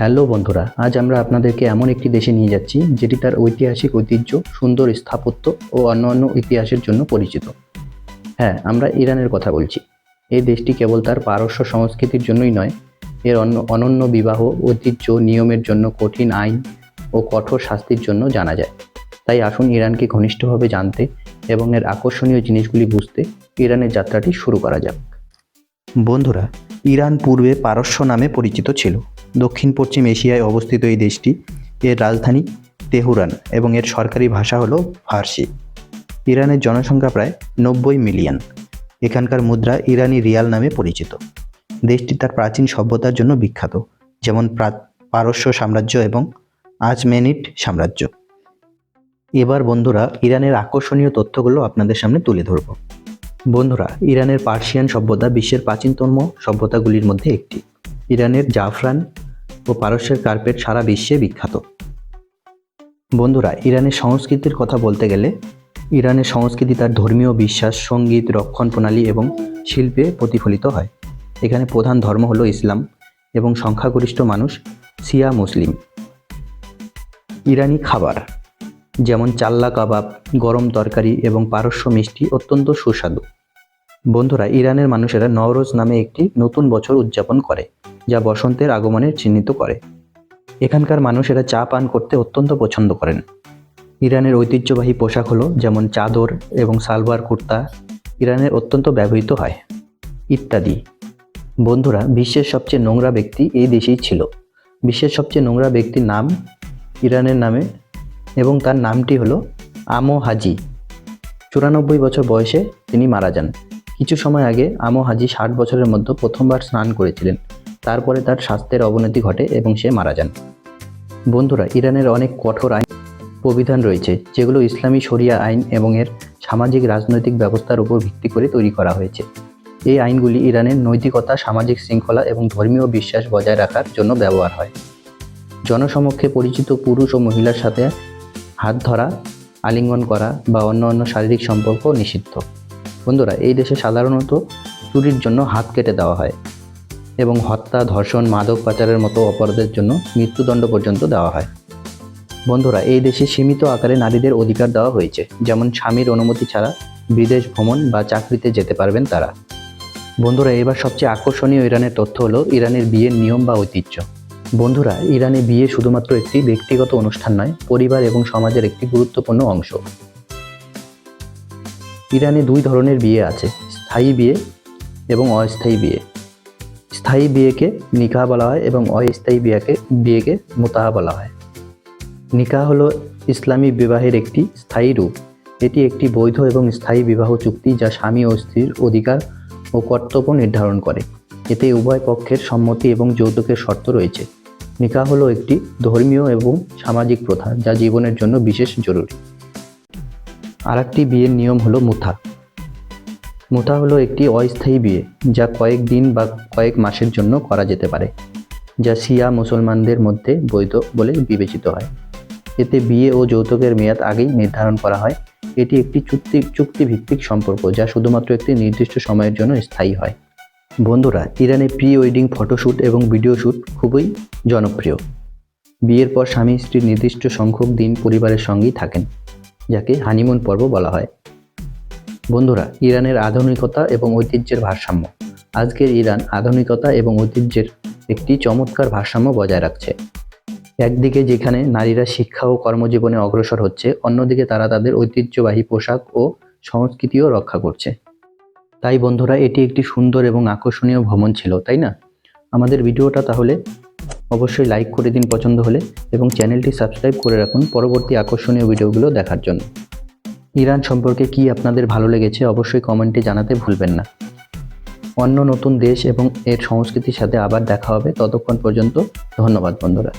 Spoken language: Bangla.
হ্যালো বন্ধুরা, আজ আমরা আপনাদেরকে এমন একটি দেশে নিয়ে যাচ্ছি যেটি তার ঐতিহাসিক ঐতিহ্য, সুন্দর স্থাপত্য ও অন্যান্য ইতিহাসের জন্য পরিচিত। হ্যাঁ আমরা ইরানের কথা বলছি। এই দেশটি কেবল তার পারস্য সংস্কৃতির জন্যই নয়, এর অন্য, অনন্য বিবাহ, ঐতিহ্য, নিয়মের জন্য কঠিন আইন ও কঠোর শাস্তির জন্য জানা যায়। তাই আসুন ইরানকে ঘনিষ্ঠভাবে জানতে এবং এর আকর্ষণীয় জিনিসগুলি বুঝতে ইরানের যাত্রাটি শুরু করা যাক। বন্ধুরা, ইরান পূর্বে পারস্য নামে পরিচিত ছিল। দক্ষিণ পশ্চিম এশিয়ায় অবস্থিত এই দেশটি। এর রাজধানী তেহরান এবং এর সরকারি ভাষা হলো ফার্সি। ইরানের জনসংখ্যা প্রায় নব্বই মিলিয়ন। এখানকার মুদ্রা ইরানি রিয়াল নামে পরিচিত। দেশটি তার প্রাচীন সভ্যতার জন্য বিখ্যাত, যেমন পারস্য সাম্রাজ্য এবং আজমেনিট সাম্রাজ্য। এবার বন্ধুরা, ইরানের আকর্ষণীয় তথ্যগুলো আপনাদের সামনে তুলে ধরব। বন্ধুরা, ইরানের পার্সিয়ান সভ্যতা বিশ্বের প্রাচীনতম সভ্যতাগুলির মধ্যে একটি। ইরানের জাফরান ও পারস্যের কার্পেট সারা বিশ্বে বিখ্যাত। বন্ধুরা, ইরানের সংস্কৃতির কথা বলতে গেলে, ইরানের সংস্কৃতি তার ধর্মীয় বিশ্বাস, সংগীত, রক্ষণ প্রণালী এবং শিল্পে প্রতিফলিত হয়। এখানে প্রধান ধর্ম হলো ইসলাম এবং সংখ্যাগরিষ্ঠ মানুষ সিয়া মুসলিম। ইরানি খাবার যেমন চাল্লা কাবাব, গরম তরকারি এবং পারস্য মিষ্টি অত্যন্ত সুস্বাদু। বন্ধুরা, ইরানের মানুষেরা নওরোজ নামে একটি নতুন বছর উদযাপন করে। যা বসন্তের আগমনের চিহ্নিত করে। এখানকার মানুষেরা চা পান করতে অত্যন্ত পছন্দ করেন। ইরানের ঐতিহ্যবাহী পোশাক হলো যেমন চাদর এবং সালওয়ার কুর্তা ইরানের অত্যন্ত ব্যবহৃত হয়, ইত্যাদি। বন্ধুরা, বিশ্বের সবচেয়ে নোংরা ব্যক্তি এই দেশেই ছিল। বিশ্বের সবচেয়ে নোংরা ব্যক্তির নাম ইরানের নামে এবং তার নামটি হলো আমো হাজি। চুরানব্বই বছর বয়সে তিনি মারা যান। কিছু সময় আগে আমো হাজি ষাট বছরের মধ্যে প্রথমবার স্নান করেছিলেন। তারপরে তার স্বাস্থ্যের অবনতি ঘটে এবং সে মারা যান। বন্ধুরা, ইরানের অনেক কঠোর আইন প্রবিধান রয়েছে, যেগুলো ইসলামী শরিয়া আইন এবং এর সামাজিক রাজনৈতিক ব্যবস্থার উপর ভিত্তি করে তৈরি করা হয়েছে। এই আইনগুলি ইরানের নৈতিকতা, সামাজিক শৃঙ্খলা এবং ধর্মীয় বিশ্বাস বজায় রাখার জন্য ব্যবহার হয়। জনসমক্ষে পরিচিত পুরুষ ও মহিলার সাথে হাত ধরা, আলিঙ্গন করা বা অন্য অন্য শারীরিক সম্পর্ক নিষিদ্ধ। বন্ধুরা, এই দেশে সাধারণত চুরির জন্য হাত কেটে দেওয়া হয়। এবং হত্যা, ধর্ষণ, মাদক পাচারের মতো অপরাধের জন্য মৃত্যুদণ্ড পর্যন্ত দেওয়া হয়। বন্ধুরা, এই দেশে সীমিত আকারে নারীদের অধিকার দেওয়া হয়েছে। যেমন স্বামীর অনুমতি ছাড়া বিদেশ ভ্রমণ বা চাকরিতে যেতে পারবেন তারা। বন্ধুরা, এবার সবচেয়ে আকর্ষণীয় ইরানের তথ্য হলো ইরানের বিয়ের নিয়ম বা ঐতিহ্য। বন্ধুরা, ইরানে বিয়ে শুধুমাত্র একটি ব্যক্তিগত অনুষ্ঠান নয়, পরিবার এবং সমাজের একটি গুরুত্বপূর্ণ অংশ। ইরানে দুই ধরনের বিয়ে আছে, স্থায়ী বিয়ে এবং অস্থায়ী বিয়ে। স্থায়ী বিয়েকে নিকাহ বলা হয় এবং অস্থায়ী বিয়েকে বিয়েকে মোতাহা বলা হয়। নিকাহ হলো ইসলামী বিবাহের একটি স্থায়ী রূপ। এটি একটি বৈধ এবং স্থায়ী বিবাহ চুক্তি যা স্বামী ও স্ত্রীর অধিকার ও কর্তব্য নির্ধারণ করে। এতে উভয় পক্ষের সম্মতি এবং যৌতুকের শর্ত রয়েছে। নিকাহ হলো একটি ধর্মীয় এবং সামাজিক প্রথা যা জীবনের জন্য বিশেষ জরুরি। আরেকটি বিয়ের নিয়ম হলো মুথা। মুথা হলো একটি অস্থায়ী বিয়ে, যা কয়েক দিন বা কয়েক মাসের জন্য করা যেতে পারে, যা শিয়া মুসলমানদের মধ্যে বৈধ বলে বিবেচিত হয়। এতে বিয়ে ও যৌতুকের মেয়াদ আগেই নির্ধারণ করা হয়। এটি একটি চুক্তি, চুক্তিভিত্তিক সম্পর্ক, যা শুধুমাত্র একটি নির্দিষ্ট সময়ের জন্য স্থায়ী হয়। বন্ধুরা, ইরানে প্রি ওয়েডিং ফটোশ্যুট এবং ভিডিও শ্যুট খুবই জনপ্রিয়। বিয়ের পর স্বামী স্ত্রীর নির্দিষ্ট সংখ্যক দিন পরিবারের সঙ্গেই থাকেন, যাকে হানিমুন পর্ব বলা হয়। বন্ধুরা, ইরানের আধুনিকতা এবং ঐতিহ্যের ভারসাম্য। আজকের ইরান আধুনিকতা এবং ঐতিহ্যের একটি চমৎকার ভারসাম্য বজায় রাখছে। একদিকে যেখানে নারীরা শিক্ষা ও কর্মজীবনে অগ্রসর হচ্ছে, অন্যদিকে তারা তাদের ঐতিহ্যবাহী পোশাক ও সংস্কৃতিও রক্ষা করছে। তাই বন্ধুরা, এটি একটি সুন্দর এবং আকর্ষণীয় ভ্রমণ ছিল, তাই না? আমাদের ভিডিওটা তাহলে অবশ্যই লাইক করে দিন পছন্দ হলে এবং চ্যানেলটি সাবস্ক্রাইব করে রাখুন পরবর্তী আকর্ষণীয় ভিডিওগুলো দেখার জন্য। ইরান সম্পর্কে কি আপনাদের ভালো লেগেছে অবশ্যই কমেন্টে জানাতে ভুলবেন না। অন্য নতুন দেশ এবং এর সংস্কৃতির সাথে আবার দেখা হবে ততক্ষণ পর্যন্ত, ধন্যবাদ বন্ধুরা।